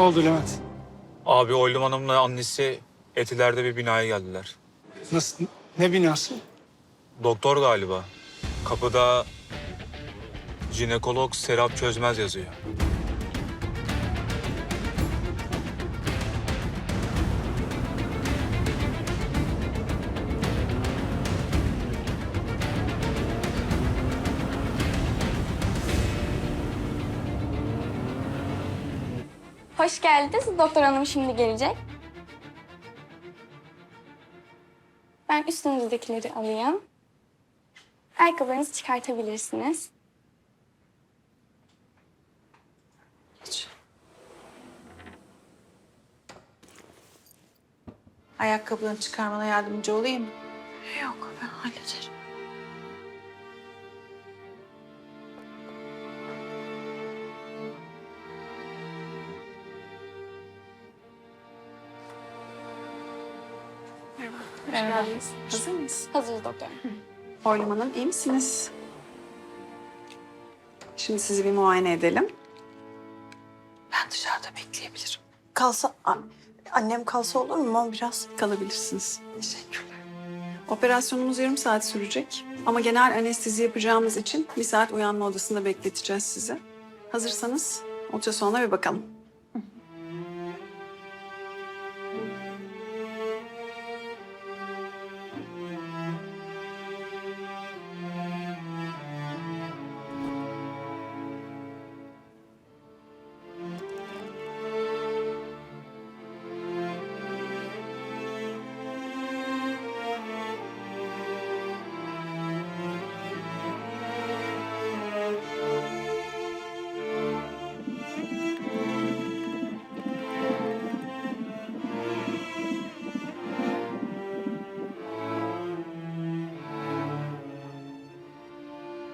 Ne oldu Levent? Abi Oylum Hanım'la annesi Etiler'de bir binaya geldiler. Nasıl? Ne binası? Doktor galiba. Kapıda jinekolog Serap Çözmez yazıyor. Hoş geldiniz. Doktor hanım şimdi gelecek. Ben üstünüzdekileri alayım. Ayakkabılarınızı çıkartabilirsiniz. Ayakkabılarını çıkarmana yardımcı olayım mı? Yok, ben hallederim. Merhaba. Hazır mıyız? Hazırız doktor. Oylum Hanım iyi misiniz? Şimdi sizi bir muayene edelim. Ben dışarıda bekleyebilirim. Kalsa, annem kalsa olur mu biraz? Kalabilirsiniz. Teşekkürler. Operasyonumuz yarım saat sürecek. Ama genel anestezi yapacağımız için bir saat uyanma odasında bekleteceğiz sizi. Hazırsanız ultrasonla bir bakalım.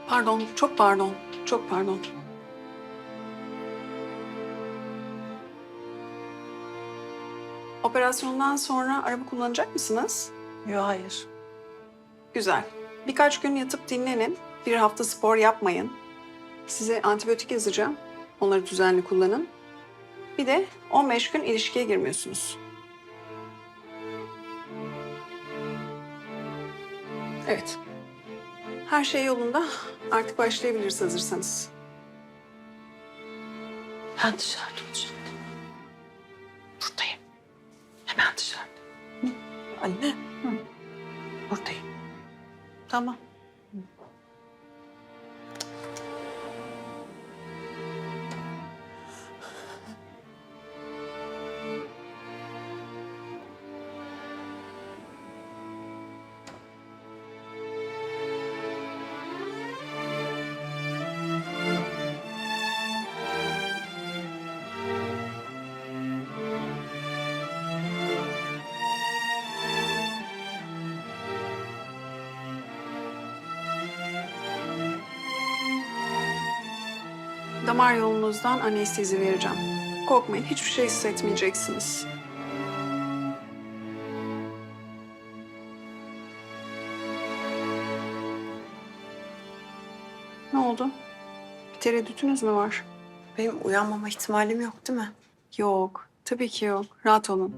Pardon, çok pardon. Çok pardon. Operasyondan sonra araba kullanacak mısınız? Yok hayır. Güzel. Birkaç gün yatıp dinlenin. Bir hafta spor yapmayın. Size antibiyotik yazacağım. Onları düzenli kullanın. Bir de 15 gün ilişkiye girmiyorsunuz. Evet. Her şey yolunda. Artık başlayabiliriz hazırsanız. Ben dışarıda olacağım. Buradayım. Hemen dışarıda. Anne. Buradayım. Tamam. Damar yolunuzdan anestezi vereceğim. Korkmayın, hiçbir şey hissetmeyeceksiniz. Ne oldu? Bir tereddütünüz mü var? Benim uyanmama ihtimalim yok değil mi? Yok, tabii ki yok. Rahat olun.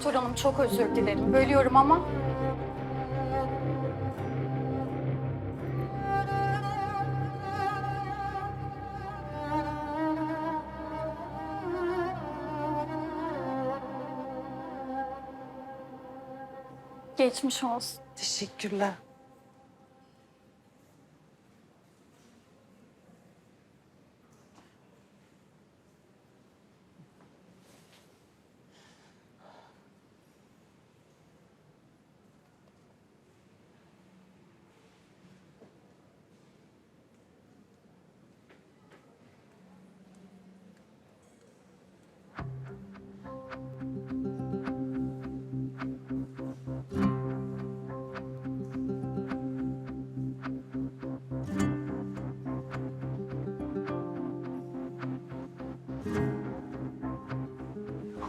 Doktor hanım çok özür dilerim. Bölüyorum ama... Geçmiş olsun. Teşekkürler.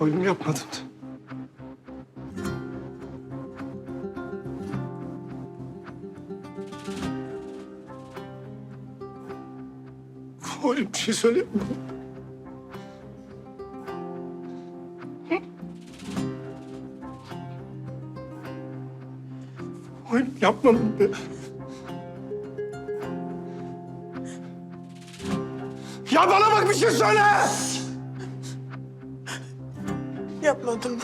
Oylum yapmadım. Oylum bir şey söyle. Oylum yapmadım be. Ya bana bak bir şey söyle! Yapmadım.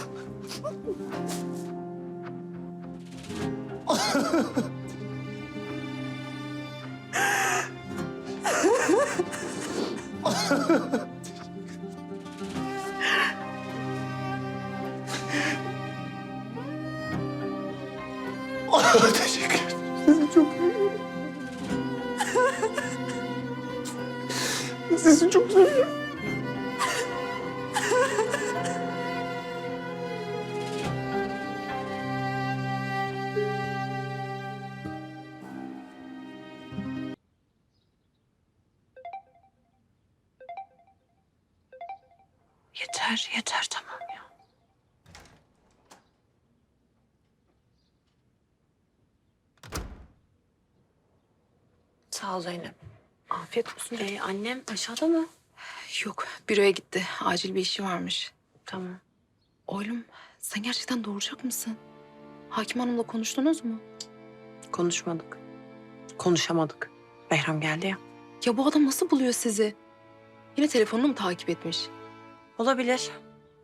Teşekkür ederim. Sizi çok seviyorum. Sizi çok seviyorum. Yeter, tamam ya. Sağ ol Zeynep. Afiyet olsun. Ee, annem aşağıda mı? Yok, büroya gitti. Acil bir işi varmış. Tamam. Oğlum, sen gerçekten doğuracak mısın? Hakim Hanım'la konuştunuz mu? Konuşmadık. Konuşamadık. Behram geldi ya. Ya bu adam nasıl buluyor sizi? Yine telefonunu mu takip etmiş? Olabilir.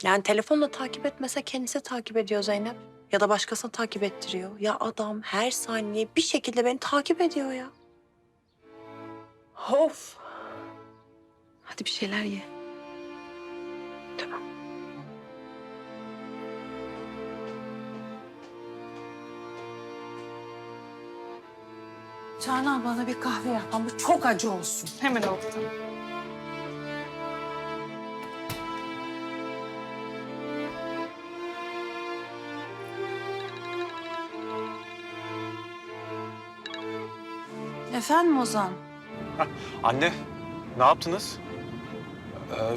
Yani telefonla takip etmese kendisi takip ediyor Zeynep. Ya da başkasını takip ettiriyor. Ya adam her saniye bir şekilde beni takip ediyor ya. Of. Hadi bir şeyler ye. Tamam. Canan bana bir kahve yap ama çok acı olsun. Hemen oldu. Efendim Ozan? Anne, ne yaptınız? Ee,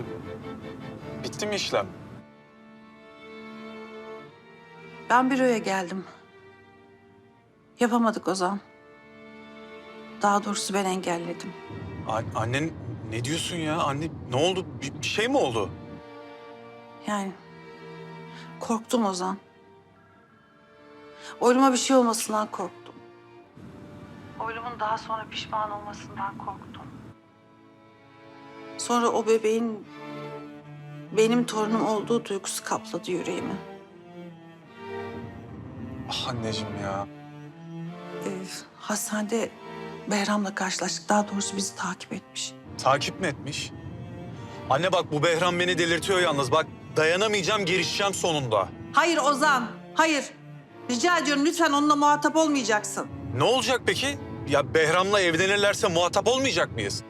bitti mi işlem? Ben büroya geldim. Yapamadık Ozan. Daha doğrusu ben engelledim. A- annen ne diyorsun ya? Anne ne oldu? Bir, bir şey mi oldu? Yani korktum Ozan. Oyluma bir şey olmasından korktum. Daha sonra pişman olmasından korktum. Sonra o bebeğin benim torunum olduğu duygusu kapladı yüreğimi. Ah anneciğim ya. Ee, hastanede Behram'la karşılaştık. Daha doğrusu bizi takip etmiş. Takip mi etmiş? Anne bak bu Behram beni delirtiyor yalnız. Bak dayanamayacağım, girişeceğim sonunda. Hayır Ozan, hayır. Rica ediyorum lütfen onunla muhatap olmayacaksın. Ne olacak peki? Ya Behram'la evlenirlerse muhatap olmayacak mıyız?